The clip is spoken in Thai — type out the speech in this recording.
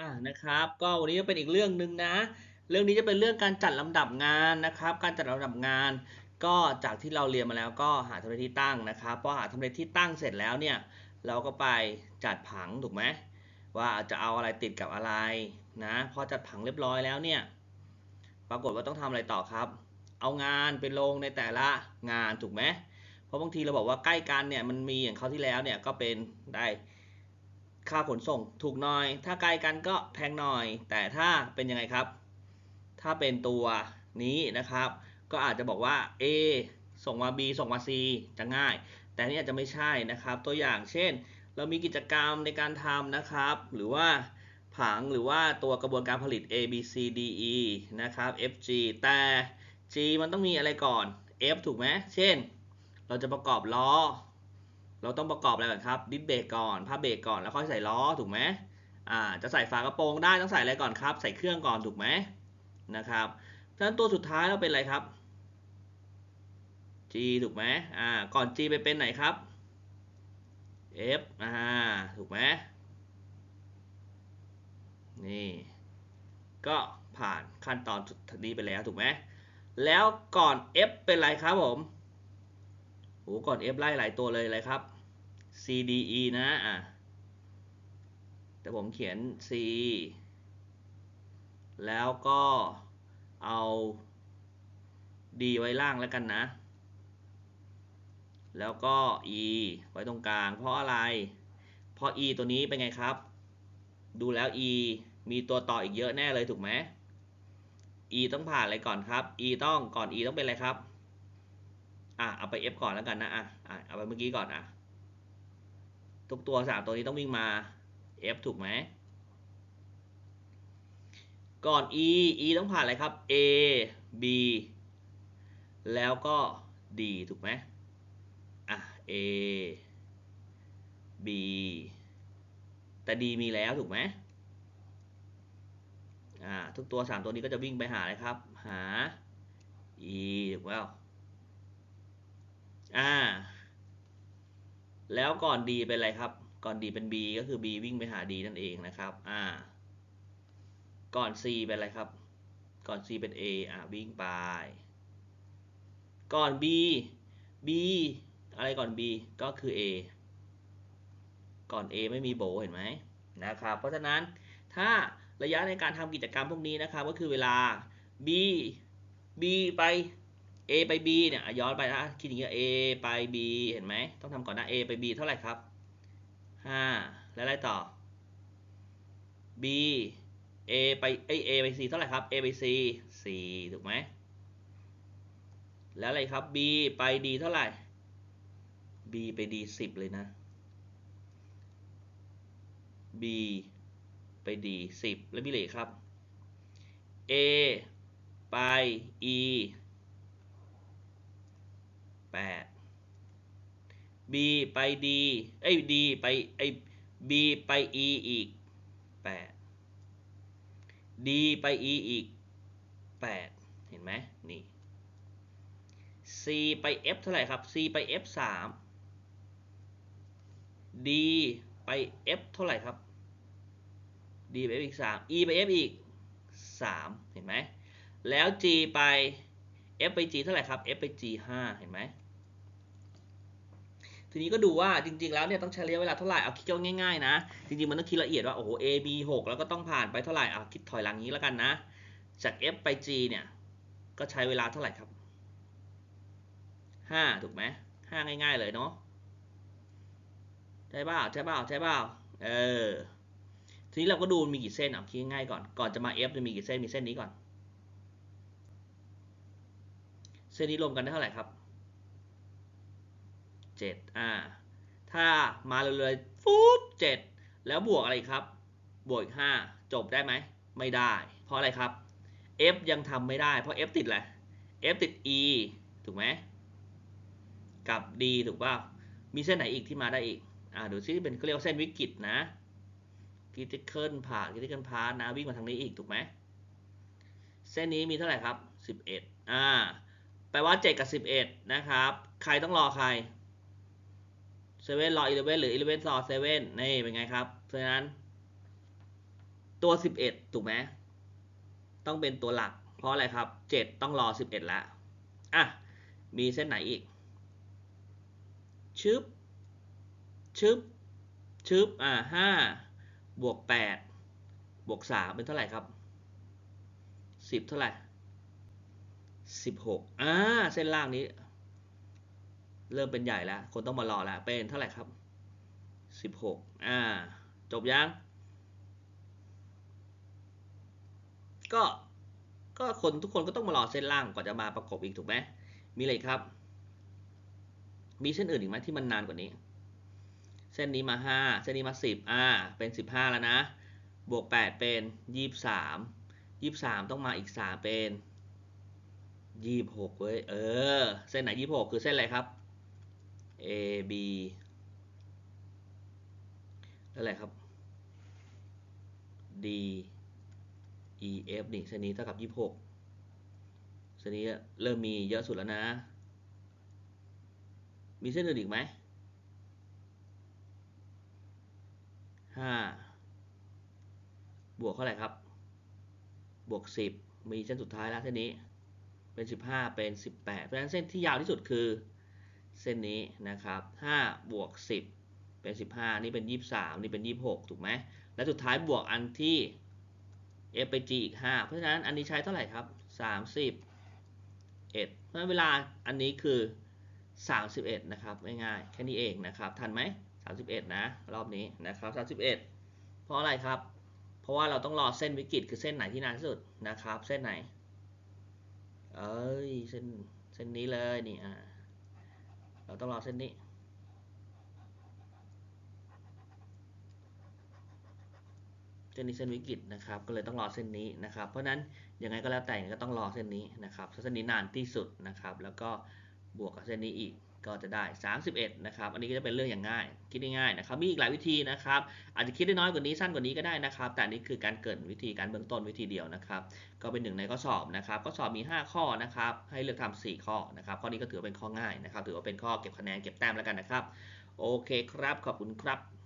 อ่านะครับ ก็วันนี้จะเป็นอีกเรื่องหนึ่งนะ เรื่องนี้จะเป็นเรื่องการจัดลำดับงานนะครับ การจัดลำดับงาน ก็จากที่เราเรียนมาแล้วก็หาทำเลที่ตั้งนะครับพอหาทำเลที่ตั้งเสร็จแล้วเนี่ยเราก็ไปจัดผังถูกไหมว่าจะเอาอะไรติดกับอะไรนะพอจัดผังเรียบร้อยแล้วเนี่ยปรากฏว่าต้องทำอะไรต่อครับ เอางานไปลงในแต่ละงานถูกไหมเพราะบางทีเราบอกว่าใกล้กันเนี่ยมันมีอย่างเขาที่แล้วเนี่ยก็เป็นได้ ค่าขนส่งถูกหน่อย ถ้าไกลกันก็แพงหน่อย แต่ถ้าเป็นยังไงครับ ถ้าเป็นตัวนี้นะครับ ก็อาจจะบอกว่า A ส่งมา B ส่งมา C จะง่าย แต่นี่อาจจะไม่ใช่นะครับ ตัวอย่างเช่น เรามีกิจกรรมในการทำนะครับ หรือว่าผังหรือว่าตัวกระบวนการผลิต A B C D E นะครับ F G แต่ G มันต้องมีอะไรก่อน F ถูกไหม เช่น เราจะประกอบล้อ เราต้องประกอบอะไรก่อนครับดิสเบรกก่อนผ้าเบรกก่อนแล้วค่อยใส่ล้อถูกไหมอ่าจะใส่ฝากระโปรงได้ต้องใส่อะไรก่อนครับ ใส่เครื่องก่อนถูกไหมนะครับฉะนั้นตัวสุดท้ายเราเป็นอะไรครับ G ถูกไหมอ่าก่อน G ไปเป็นไหนครับ F อ่าถูกไหมนี่ ก็ผ่านขั้นตอนสุดนี้ไปแล้วถูกไหมแล้วก่อน F เป็นอะไรครับผม โอ้ก่อน F ไล่หลายตัวเลยเลยครับ C D E นะอะแต่ผมเขียน C แล้วก็เอา D ไว้ล่างแล้วกันนะ แล้วก็ E ไว้ตรงกลาง เพราะอะไร เพราะ E ตัวนี้เป็นไงครับ ดูแล้ว E มีตัวต่ออีกเยอะแน่เลยถูกไหม E ต้องผ่านอะไรก่อนครับ E ต้องก่อน E ต้องเป็นอะไรครับ อะเอาไป F ก่อนแล้วกันนะอะอะเอาไปเมื่อกี้ก่อนอะทุกตัวสามตัวนี้ต้องวิ่งมา F ถูกไหมก่อน E E ต้องผ่านอะไรครับ A B แล้วก็ D ถูกไหมอะ A B แต่ D มีแล้วถูกไหมอ่าทุกตัวสามตัวนี้ก็จะวิ่งไปหาอะไรครับ หา E ถูกไหม อ่า แล้วก่อน D เป็นอะไรครับ ก่อน D เป็น B ก็คือ B วิ่งไปหา D นั่นเองนะครับ อ่า ก่อน C เป็นอะไรครับ ก่อน C เป็น A อ่าวิ่งไป ก่อน B B อะไรก่อน B ก็คือ A ก่อน A ไม่มีโบเห็นไหมนะครับ เพราะฉะนั้นถ้าระยะในการทำกิจกรรมพวกนี้นะครับ ก็คือเวลา B B ไป A ไป B เนี่ยย้อนไปนะคิดอย่างเงี้ย A ไป B เห็นไหมต้องทำก่อนนะ A ไป B เท่าไหร่ครับ 5 แล้วอะไรต่อ B A ไปเอ A ไป C เท่าไหร่ครับ A ไป C 4ถูกไหมแล้วอะไรครับ B ไป D เท่าไหร่ B ไป D 10 เลยนะ B ไป D 10 แล้วมีอะไรครับ A ไป E 8 B ไป D เอ้ย D ไปไอ้ B ไป E อีก 8 D ไป E อีก 8 เห็นไหมนี่ C ไป F เท่าไหร่ครับ C ไป F 3 D ไป F เท่าไหร่ครับ D ไป F อีก 3 E ไป F อีก 3 เห็นไหมแล้ว G ไป F ไป G เท่าไหร่ครับ F ไป G 5 เห็นไหม ทีนี้ก็ดูว่าจริง ๆ แล้วเนี่ยต้องใช้ระยะเวลาเท่าไหร่เอาคิดง่ายๆนะจริงๆมันต้องคิดละเอียดว่าโอ้โห A B 6แล้วก็ต้องผ่านไปเท่าไหร่เอาคิดถอยหลังนี้แล้วกันนะ จาก F ไป G เนี่ยก็ใช้เวลาเท่าไหร่ครับ 5 ถูกไหม5ง่าย ๆ เลยเนาะใช่เปล่าใช่เปล่าใช่เปล่าเออทีนี้เราก็ดูมีกี่เส้นเอาคิดง่ายๆก่อนก่อนจะมา F จะมีกี่เส้นมีเส้นนี้ก่อน เส้นนี้รวมกันได้เท่าไหร่ครับ 7อ่าถ้ามาเลยๆฟุ๊บ7แล้วบวกอะไรครับ บวกอีก5จบได้ไหม ไม่ได้ เพราะอะไรครับ F ยังทำไม่ได้ เพราะ F ติดอะไร F ติด E ถูกไหมกับ D ถูกป่ะมีเส้นไหนอีกที่มาได้อีก อ่าดูซิเป็นเขาเรียกว่าเส้นวิกฤตนะ critical path critical path นะวิ่งมาทางนี้อีกถูกไหมเส้นนี้มีเท่าไหร่ครับ 11 อ่า แปลว่า 7 กับ 11 นะครับ ใครต้องรอใคร 7รอ11หรือ11รอ7นี่เป็นไงครับ เพราะฉะนั้น ตัว11ถูกไหมต้องเป็นตัวหลัก เพราะอะไรครับ7ต้องรอ11แล้วอะมีเส้นไหนอีก ชึบ ชึบ ชึบ อ่าห้าบวกแปดบวกสามเป็นเท่าไหร่ครับสิบเท่าไหร่สิบหกอ่า เส้นล่างนี้ เริ่มเป็นใหญ่แล้ว คนต้องมารอแล้ว เป็นเท่าไหร่ครับสิบหกอ่า จบยัง ก็ ก็คนทุกคนก็ต้องมารอเส้นล่างก่อนจะมาประกบอีกถูกไหม มีอะไรครับ มีเส้นอื่นอีกไหมที่มันนานกว่านี้ เส้นนี้มาห้าเส้นนี้มาสิบอ่า เป็นสิบห้าแล้วนะ บวกแปดเป็นยี่สิบสามยี่สิบสามต้องมาอีกสามเป็นยี่สิบหกเว้ย เออ เส้นไหนยี่สิบหกคือเส้นอะไรครับ A B แล้วอะไรครับ D E F นี่เส้นนี้เท่ากับยี่สิบหกเส้นนี้เริ่มมีเยอะสุดแล้วนะ มีเส้นอื่นอีกไหมห้าบวกเท่าไหร่ครับ บวกสิบมีเส้นสุดท้ายแล้วเส้นนี้ เป็นสิบห้าเป็นสิบแปดเพราะฉะนั้นเส้นที่ยาวที่สุดคือ เส้นนี้นะครับห้าบวกสิบเป็นสิบห้านี่เป็นยี่สิบสามนี่เป็นยี่สิบหกถูกไหม และสุดท้ายบวกอันที่ f ไป g อีกห้าเพราะฉะนั้นอันนี้ใช้เท่าไหร่ครับสามสิบเอ็ดเพราะฉะนั้นเวลาอันนี้คือ 31 นะครับง่ายๆแค่นี้เองนะครับทันไหม31 นะ รอบนี้นะครับ31 เพราะอะไรครับ เพราะว่าเราต้องรอเส้นวิกฤตคือเส้นไหนที่นานที่สุดนะครับ เส้นไหน เอ้ยเส้นเส้นนี้เลยนี่อ่า เราต้องรอเส้นนี้ เส้นนี้เส้นวิกฤตนะครับ ก็เลยต้องรอเส้นนี้นะครับ เพราะนั้นยังไงก็แล้วแต่ก็ต้องรอเส้นนี้นะครับเส้นนี้นานที่สุดนะครับ แล้วก็บวกกับเส้นนี้อีก ก็จะได้ 31 นะครับ อันนี้ก็จะเป็นเรื่องอย่างง่าย คิดง่ายๆนะครับ มีอีกหลายวิธีนะครับ อาจจะคิดได้น้อยกว่านี้สั้นกว่านี้ก็ได้นะครับ แต่นี่คือการเกิดวิธีการเบื้องต้นวิธีเดียวนะครับ ก็เป็นหนึ่งในข้อสอบนะครับ ข้อสอบมี 5 ข้อนะครับ ให้เลือกทำ4ข้อนะครับ ข้อนี้ก็ถือเป็นข้อง่ายนะครับ ถือว่าเป็นข้อเก็บคะแนนเก็บแต้มแล้วกันนะครับ โอเคครับ ขอบคุณครับ